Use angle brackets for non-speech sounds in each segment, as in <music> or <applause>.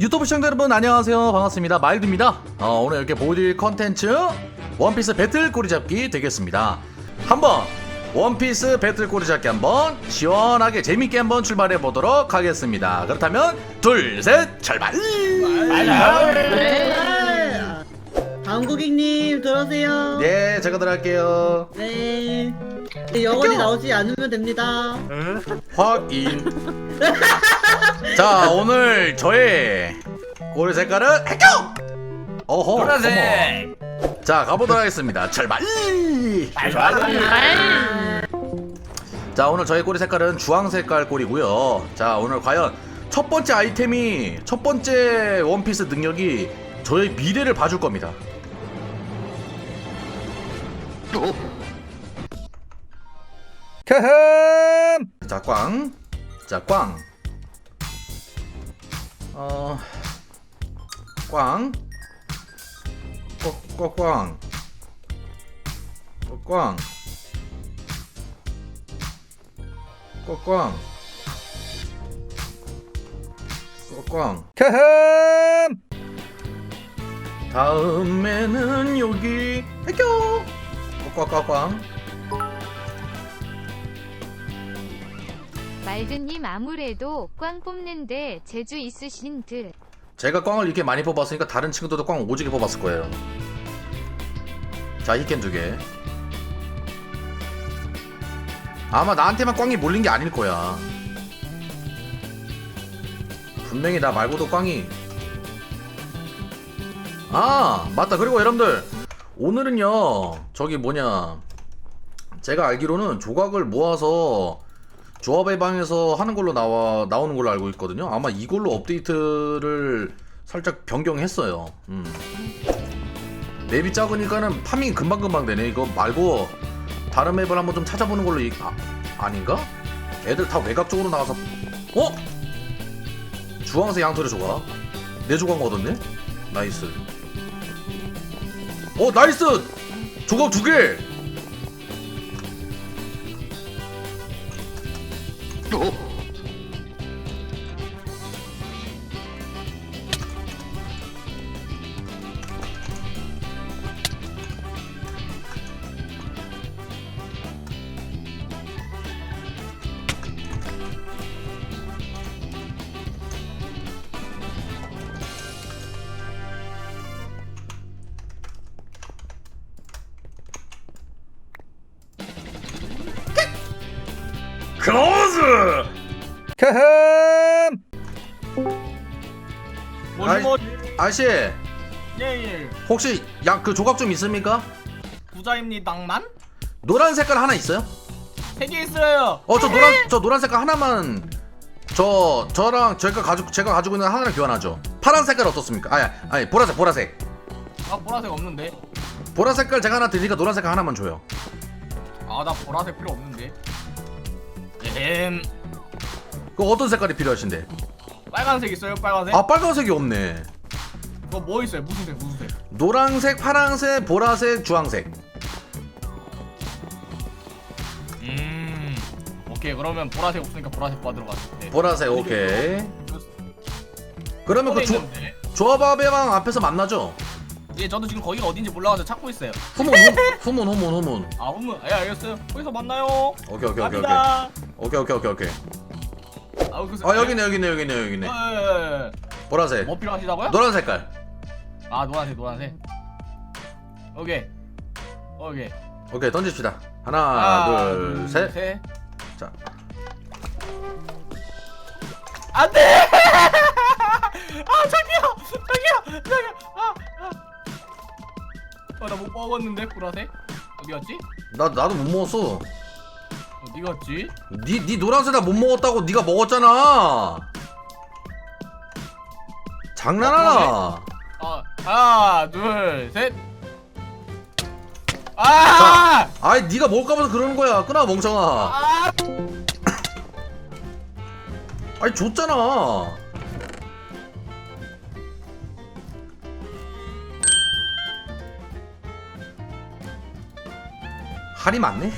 유튜브 시청자 여러분 안녕하세요. 반갑습니다. 마일드입니다. 어, 오늘 이렇게 보여드릴 컨텐츠 원피스 배틀 꼬리잡기 되겠습니다. 한번 원피스 배틀 꼬리잡기 한번 시원하게 재밌게 한번 출발해 보도록 하겠습니다. 그렇다면 둘 셋 출발! 네. 다음 고객님 들어오세요. 네 제가 들어갈게요. 네. 네, 영원히 나오지 않으면 됩니다. 확인 <laughs> 자 오늘 저의 꼬리 색깔은 핵교 어허 노란색. 어머. 자 가보도록 하겠습니다 출발 자 오늘 저희 꼬리 색깔은 주황 색깔 꼬리고요 자 오늘 과연 첫 번째 아이템이 첫 번째 원피스 능력이 저의 미래를 봐줄 겁니다 크흠 자 꽝. 자 꽝. 어. 꽝. 꽝. 꽝. 꽝. 꽝. 꽝. 크흠. 다음에는 여기 애교. 꽝꽝꽝. 말드님 아무래도 꽝 뽑는데 재주 있으신 듯. 제가 꽝을 이렇게 많이 뽑았으니까 다른 친구들도 꽝 오지게 뽑았을 거예요. 자, 히켄 두 개. 아마 나한테만 꽝이 몰린 게 아닐 거야. 분명히 나 말고도 꽝이. 아, 맞다. 그리고 여러분들, 오늘은요, 저기 뭐냐. 제가 알기로는 조각을 모아서 조합의 방에서 하는 걸로 나와 나오는 걸로 알고 있거든요. 아마 이걸로 업데이트를 살짝 변경했어요. 음. 맵이 작으니까는 파밍이 금방금방 되네. 이거 말고 다른 맵을 한번 좀 찾아보는 걸로 이, 아, 아닌가? 애들 다 외곽 쪽으로 나가서 어? 주황색 양털의 조각 내 조각 얻었네? 나이스 어 나이스 조각 두개 아이- 뭐 아저씨 예예 혹시 양그 조각 좀 있습니까? 부자입니다만 노란 색깔 하나 있어요? 세 개 있어요 어 저 노란 저 노란 색깔 하나만 저 저랑 제가 가지고 제가 가지고 있는 하나를 교환하죠. 파란 색깔 어떻습니까? 아니 아니 보라색 보라색 아 보라색 없는데 보라 색깔 제가 하나 드리니까 노란 색깔 하나만 줘요. 아 나 보라색 필요 없는데 엠그 어떤 색깔이 필요하신데? 빨간색 있어요? 빨간색? 아 빨간색이 없네. 그거 뭐 있어요? 무슨 색 무슨 색? 노란색, 파란색, 보라색, 주황색. 음 오케이. 그러면 보라색 없으니까 보라색 받으러 갔을 보라색 오케이. 그러면 그 조, 있는데? 조합의 방 앞에서 만나죠? 예 저도 지금 거기가 어딘지 몰라가지고 찾고 있어요. 후문 후- 후문 후문 후문. 아 어머 예 알겠어요. 거기서 만나요. 오케이 오케이 오케이 오케이. 갑니다. 오케이 오케이 오케이 오케이. 아, 그, 아 여기네 여기네 여기네 여기네. 예, 예, 예. 보라색. 뭐 필요하시다고요? 노란 색깔. 아 노란색 노란색 오케이 오케이 오케이 던집시다. 하나, 둘, 셋. 자. 안돼! <laughs> 아 저기요, 저기요, 저기요. 아, 아. 어, 나 못 먹었는데 보라색 어디 갔지? 나 나도 못 먹었어. 어디 갔지? 니, 니 노란색 나못 먹었다고 니가 먹었잖아. 장난하나? 아 하나, 둘, 셋. 아! 아이 니가 먹을까 봐서 그러는 거야. 끊어 멍청아. 아! 아니 줬잖아. 할이 많네.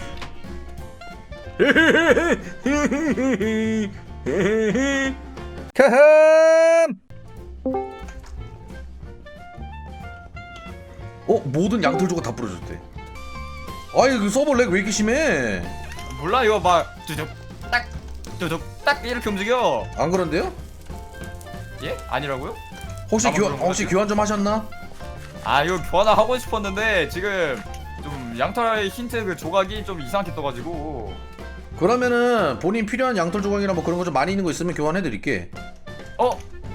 크흠! 어? 모든 양털 조각 다 부러졌대 아이 그 서버 렉 왜 이렇게 심해 몰라 이거 막 두둑 딱 두둑 딱 이렇게 움직여 안 그런데요? 예? 아니라고요? 혹시 교환 혹시 거지? 교환 좀 하셨나? 아 이거 교환을 하고 싶었는데 지금 좀 양털 힌트 그 조각이 좀 이상하게 떠가지고 그러면은 본인 필요한 양털 조각이나 뭐 그런 거 좀 많이 있는 거 있으면 교환해 드릴게. 어?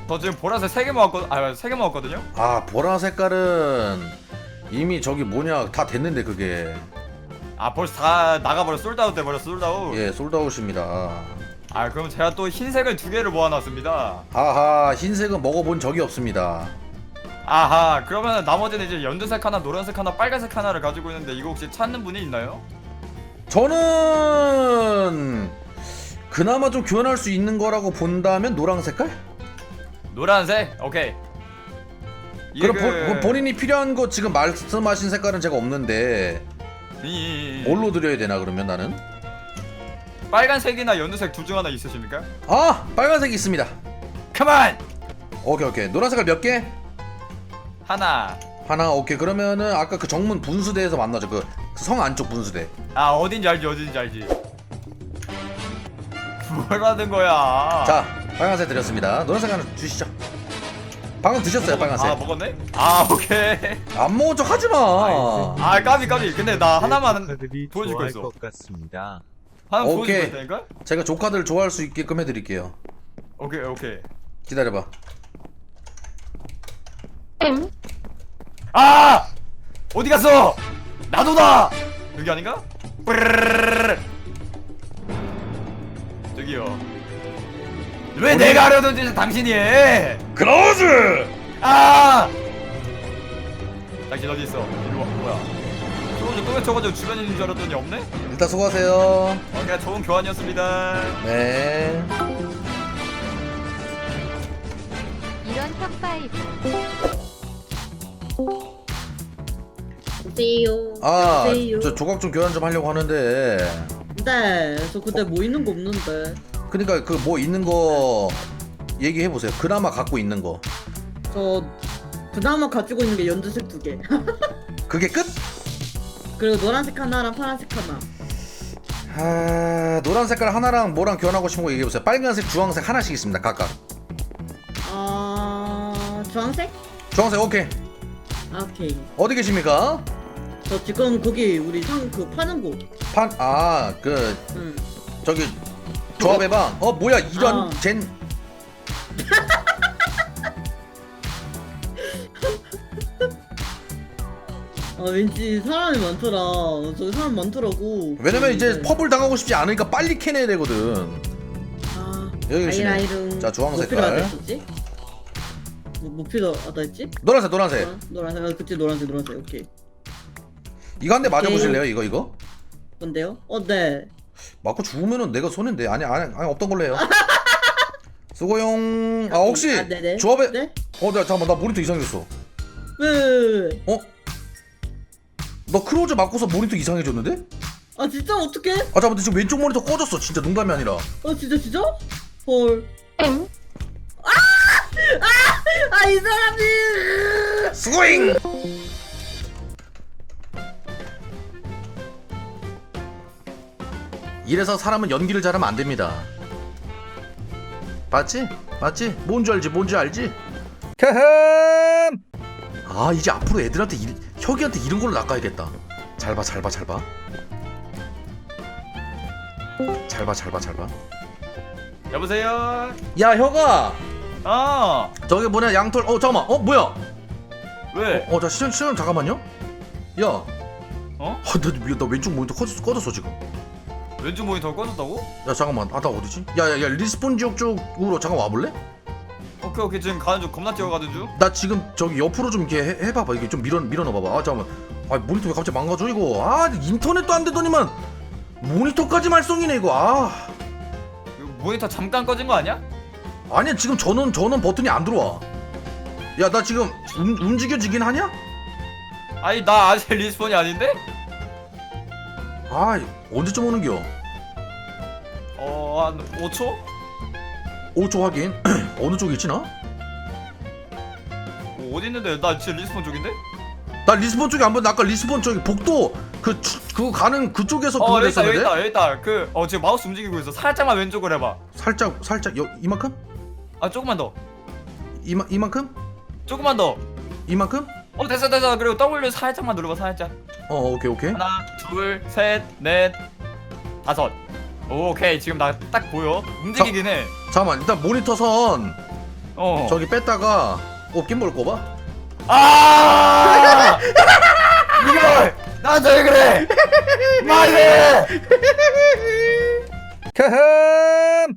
저 지금 보라색 3개 모았거든 아 3개 모았거든요? 아 보라 색깔은 이미 저기 뭐냐 다 됐는데 그게. 아 벌써 다 나가버려. 솔드아웃 돼버렸어 솔드아웃. 예 솔드아웃입니다. 아 그럼 제가 또 흰색을 두 개를 모아놨습니다. 하하 흰색은 먹어본 적이 없습니다. 아하 그러면 나머지는 이제 연두색 하나 노란색 하나 빨간색 하나를 가지고 있는데 이거 혹시 찾는 분이 있나요? 저는 그나마 좀 교환할 수 있는 거라고 본다면 노랑 색깔? 노란색? 오케이 이게 그럼 그- 본- 본인이 필요한 거 지금 말씀하신 색깔은 제가 없는데 이- 이- 이- 뭘로 드려야 되나 그러면 나는? 빨간색이나 연두색 둘 중 하나 있으십니까? 아 빨간색이 있습니다 컴온! 오케이 오케이 노란 색깔 몇 개? 하나 하나 오케이 그러면은 아까 그 정문 분수대에서 만나죠 그 성 안쪽 분수대. 아 어딘지 알지 어딘지 알지. 뭐라는 거야? 자 빨간색 드렸습니다. 노란색 하나 주시죠. 방금 드셨어요 빨간색. 아 먹었네? 아 오케이. 안 먹은 척 하지 마. 아 까비 까비. 근데 나 하나만 조카들이 보여줄 거 좋아할 있어. 것 같습니다. 하나 보여줄 오케이. 거 있다니까? 제가 조카들 좋아할 수 있게끔 해드릴게요. 오케이 오케이. 기다려봐. 아! 어디 갔어? 나도다! 여기 아닌가? 저기요 왜 내가 하려던 짓을 당신이 해? 클로즈 아! 당신 어디 있어? 이리 와 뭐야 저거 또 외쳐가지고 주변에 있는 줄 알았더니 없네? 일단 수고하세요 어, 그냥 좋은 교환이었습니다 네 이런 턱파이브 오세요. 아, 오세요. 저 조각 좀 교환 좀 하려고 하는데 네, 저 그때 뭐 있는 거 없는데. 그러니까 그 뭐 있는 거 얘기해 보세요. 그나마 갖고 있는 거. 저 그나마 가지고 있는 게 연두색 두 개. <laughs> 그게 끝? 그리고 노란색 하나랑 파란색 하나. 아, 노란 색깔 하나랑 뭐랑 교환하고 싶은 거 얘기해 보세요. 빨간색, 주황색 하나씩 있습니다. 각각. 아, 주황색? 주황색 오케이. 아, 오케이. 어디 계십니까? 저 지금 거기 우리 상 그 파는 곳. 판 아, 그 응. 저기 조합해 봐. 어, 뭐야? 이런 어. 젠 아, 왠지 사람이 많더라. 저기 사람 많더라고. 왜냐면 이제 네. 펍을 당하고 싶지 않으니까 빨리 캐내야 되거든. 아, 여기 계시네. 아이라이름. 자, 주황 뭐 색깔. 필요하다 했었지? 뭐, 뭐 필요하다 했지? 노란색, 노란색. 노란- 노란색, 아, 그치, 노란색, 노란색, 오케이. 이거 한 대 맞아 오케이. 보실래요? 이거 이거? 뭔데요? 어, 네. 맞고 죽으면은 내가 손인데. 아니, 아니, 아니 없던 걸로 해요. <laughs> 수고용. 아, 혹시 아, 네네. 조합에 네? 어, 나 잠깐만. 나 모니터 이상해졌어. 왜, 왜, 왜? 어? 너 크로즈 맞고서 모니터 이상해졌는데? 아, 진짜 어떡해? 아 잠깐만 지금 왼쪽 모니터 꺼졌어 진짜 농담이 아니라 어, 진짜, 진짜? 헐. 아! 아! 아, 이 사람이! 스고잉! 이래서 사람은 연기를 잘하면 안 됩니다 맞지? 맞지? 뭔지 알지? 뭔지 알지? 캐흠! 아 이제 앞으로 애들한테 이, 혁이한테 이런 걸로 낚아야겠다 잘 봐 잘 봐 잘 봐 잘 봐 잘 봐 잘 봐 여보세요? 야 혁아 아 저기 뭐냐 양털 어 잠깐만 어 뭐야 왜? 어자 시간 시간 잠깐만요 야 어? 아, 나, 나 왼쪽 모니터 꺼졌어, 꺼졌어 지금 왼쪽 모니터 꺼졌다고? 야 잠깐만 아나 어디지? 야야야 리스폰 지역 쪽으로 잠깐 와볼래? 오케이 오케이 지금 가는 중 겁나 뛰어가는 중 나 지금 저기 옆으로 좀 이렇게 해, 해봐봐 이게 좀 밀어 밀어 넣어봐봐 아 잠깐만 아 모니터 왜 갑자기 망가져 이거 아 인터넷도 안 되더니만 모니터까지 말썽이네 이거 아 이거 모니터 잠깐 꺼진 거 아니야? 아니야 지금 전원 전원 버튼이 안 들어와 야 나 지금 움, 움직여지긴 하냐? 아니 나 아직 리스폰이 아닌데? 아 언제쯤 오는겨? 어 한 5초? 5초 확인 <clears throat> 어느 쪽에 있지 나? 어, 어디 있는데 나 지금 리스폰 쪽인데? 나 리스폰 쪽이 안 보여. 나 아까 리스폰 쪽이 복도 그 주- 그거 가는 그쪽에서 어 그거 여기 있다 여기 됐었는데. 있다 여기 있다 그 어 지금 마우스 움직이고 있어 살짝만 왼쪽으로 해봐 살짝 살짝 여, 이만큼? 아 조금만 더 이마 이만큼? 조금만 더 이만큼? 어 됐어 됐어 그리고 W 살짝만 눌러봐 살짝 어 오케이 오케이. 하나 둘 셋 넷 다섯 오케이 지금 나 딱 보여 움직이긴 해 잠깐만 일단 모니터 선 어. 저기 뺐다가 어 낌볼 꼽아? 아! <laughs> 이걸 나한테 왜 그래? 말해! 캐흠!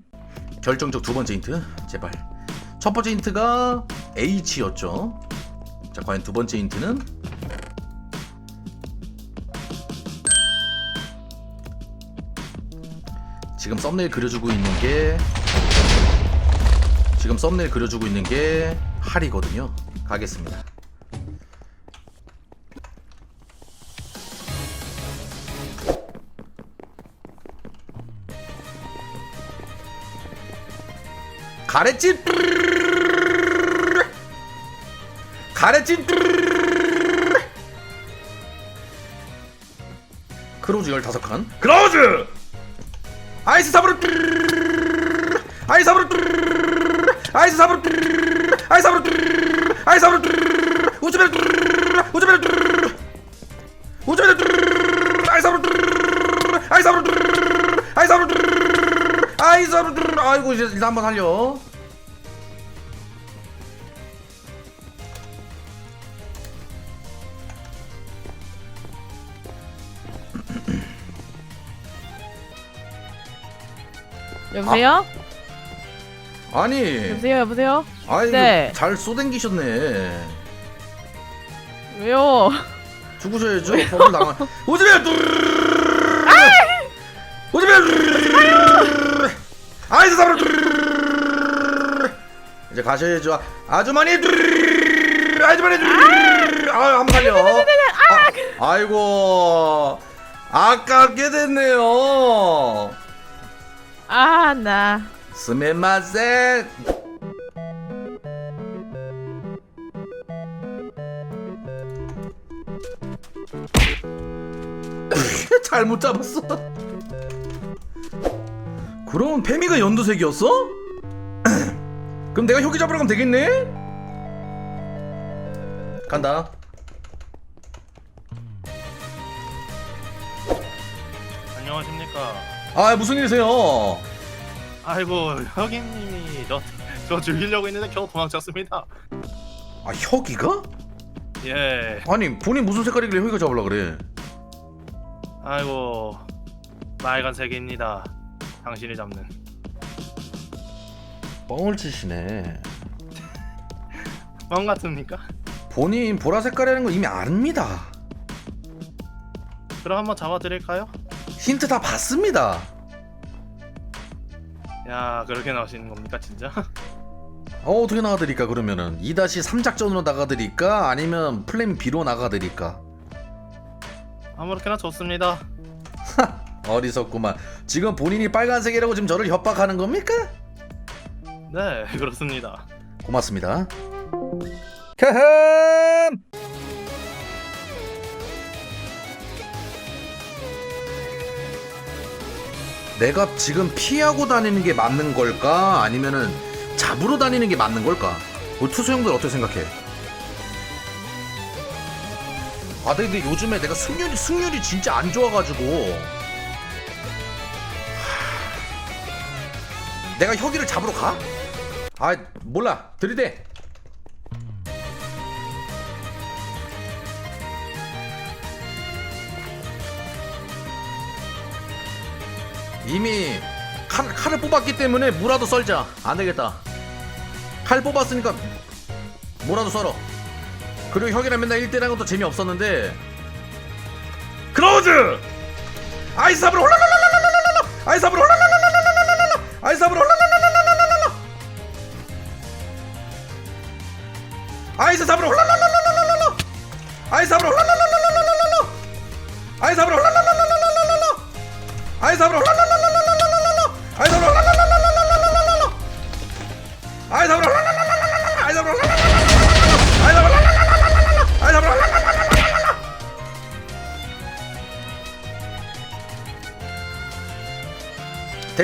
결정적 두 번째 힌트 제발 첫 번째 힌트가 H였죠 자 과연 두 번째 힌트는 지금 썸네일 그려주고 있는 게 지금 썸네일 그려주고 있는 게 할이거든요. 가겠습니다. 가래찜 가래찜 크로즈 15칸 크로즈 아이스 삽으로 아이스 삽으로 아이스 삽으로 아이스 사브르 아이스 삽으로 우주벨 우주벨 우주벨 아이스 삽으로 아이스 삽으로 아이스 삽으로 아이스 삽으로 아이고 이제 일단 한번 살려. 여보세요? 아니. 여보세요? 여보세요? 아이 네. 잘 쏘댕기셨네. 왜요? 죽으셔야죠. 법을 당한 오지메 오지메 아이스 사브르 이제 가셔야죠. 아주머니! 아주머니! 아! 한번 살려 아, 아이고. 아깝게 됐네요 아, 나. 스메마센 <laughs> 잘못 잡았어 그럼 페미가 연두색이었어? <clears throat> 그럼 내가 혁이 잡으러 가면 되겠네? 간다 아 무슨 일이세요? 아이고 혁이님이 저, 저 죽이려고 했는데 겨우 도망쳤습니다. 아 혁이가? 예. 아니 본인 무슨 색깔이길래 혁이가 잡으려 그래 아이고 빨간색입니다. 당신이 잡는. 뻥을 치시네 <laughs> 뻥 같습니까? 본인 보라 색깔이라는 거 이미 압니다. 그럼 한번 잡아드릴까요? 힌트 다 봤습니다. 야 그렇게 나오시는 겁니까 진짜? 어, 어떻게 나가드릴까 그러면은 2-3 작전으로 나가드릴까 아니면 플랜 B로 나가드릴까 아무렇게나 좋습니다. <laughs> 어리석구만 지금 본인이 빨간색이라고 지금 저를 협박하는 겁니까? 네 <laughs> 그렇습니다. 고맙습니다 캐흠 내가 지금 피하고 다니는 게 맞는 걸까? 아니면은 잡으러 다니는 게 맞는 걸까? 우리 투수 형들 어떻게 생각해? 아 근데 요즘에 내가 승률이 승률이 진짜 안 좋아가지고. 하... 내가 혁이를 잡으러 가? 아 몰라. 들이대 이미 칼, 칼을 뽑았기 때문에 무라도 썰자. 안 되겠다. 칼 뽑았으니까 뭐라도 썰어. 그리고 형이랑 맨날 1대1 것도 재미없었는데. 크로즈! 아이스압으로 홀라라라라라라라 아이스압으로 홀라라라라라라라 아이스압으로 홀라라라라라라라 아이스압으로 홀라라라라라라라 아이스압으로 홀라라라라라라라 아이스압으로 홀라라라라라라라 아이스압으로 홀라라라라라라라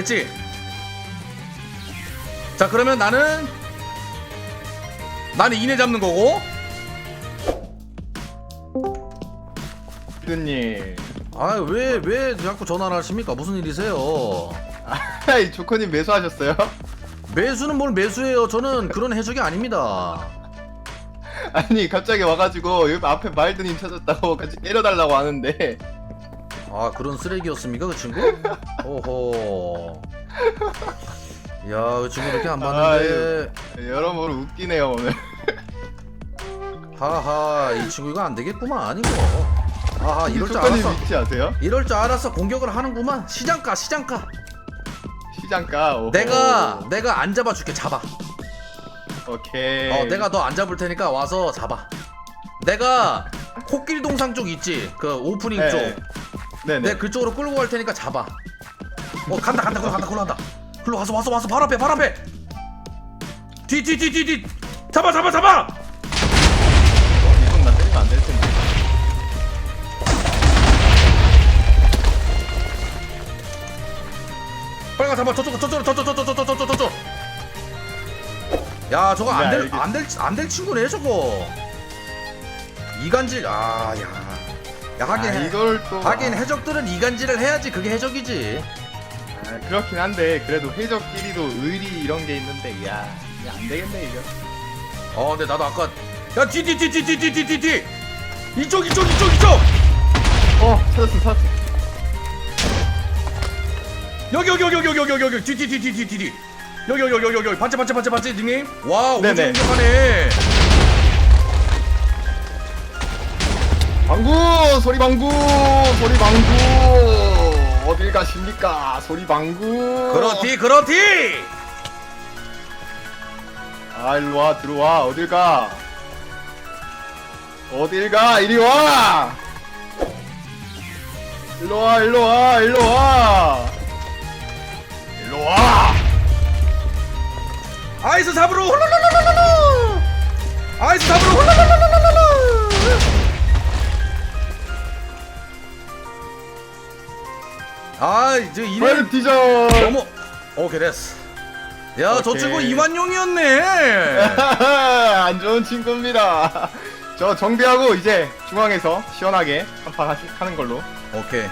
됐지? 자 그러면 나는 나는 이내 잡는 거고. 님. 아왜왜 자꾸 전화를 하십니까? 무슨 일이세요? 아이 조커님 매수하셨어요? 매수는 뭘 매수해요? 저는 그런 해적이 아닙니다. 아니 갑자기 와가지고 여기 앞에 말드님 찾았다고 같이 때려달라고 하는데 아 그런 쓰레기였습니까 그 친구? 오호. 야 그 친구 이렇게 안 봤는데. 여러모로 웃기네요 오늘. 하하 이 친구 이거 안 되겠구만 이거. 하하 이럴 줄 알았어. 위치 아세요? 이럴 줄 알았어 공격을 하는구만. 시장가 시장가. 시장가 오호. 내가 내가 안 잡아줄게 잡아. 오케이. 어 내가 너 안 잡을 테니까 와서 잡아. 내가 코끼리 동상 쪽 있지? 그 오프닝 네. 쪽 네네. 내가 그쪽으로 끌고 갈 테니까 잡아. 어 간다 간다 글로 간다 글로 간다. 글로 와서 와서 와서. 바로 앞에 바로 앞에. 뒤 뒤 뒤 뒤 뒤. 잡아 잡아 잡아. 이건 나 때리면 안 될 텐데. 빨리 가 잡아. 저쪽 저쪽 저쪽 저쪽 저쪽 저쪽 저쪽 야 저거 네, 안될 알겠- 안 될 안 될 친구네 저거. 이간질 아야 야 하긴 아, 해- 이걸 또 하긴 해적들은 이간질을 해야지 그게 해적이지 아, 그렇긴 한데 그래도 해적끼리도 의리 이런 게 있는데 야 이게 안 되겠네 이거 어 근데 나도 아까 야뒤뒤뒤뒤뒤뒤뒤뒤 이쪽 이쪽 이쪽 이쪽 어 찾았음 찾았음 여기 여기 여기 여기 여기 여기 여기 뒤뒤뒤뒤뒤뒤 여기 여기 여기 여기 반지 닉님 와 네네. 공격하네 방구 소리 방구 소리 방구. 어딜 가십니까? 소리 방구. 그렇디 그렇티 아 일로 와 들어와. 어딜 가? 어딜 가? 이리 와! 일로 와 일로 와 일로 와! 일로 와! 아이스 잡으러 홀라라라라라 아이스 잡으러 홀라라라라라 아 이제 이래 빨리 뒤져 너무 오케이 됐어. 야 저 오케이. 친구 이완용이었네. <laughs> 안 좋은 친구입니다. <laughs> 저 정비하고 이제 중앙에서 시원하게 한판 하시- 하는 걸로. 오케이.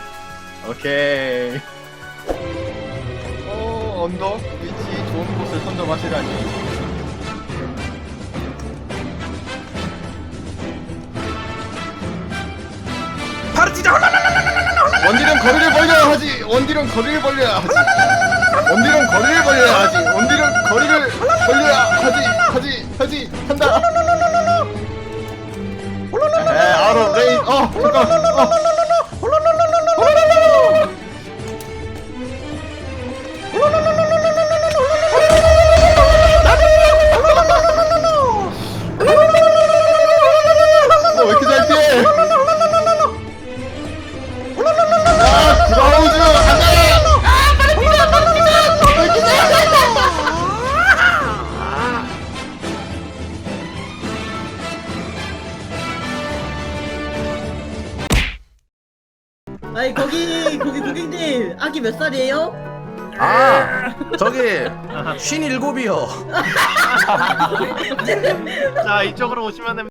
오케이. 어 언덕 위치 좋은 곳을 바로 뛰자 홀라라라라라 원딜은 거리를 벌려야 하지. 원딜은 거리를 벌려야 하지. 원딜은 거리를 벌려야 하지. 원딜은 거리를 벌려야 하지. 하지. 하지. 한다. 에 아로 레인 어 잠깐. 어 어, 아기 몇 살이에요? 아 저기 <laughs> 쉰 일곱이요. <laughs> 자 이쪽으로 오시면 됩니다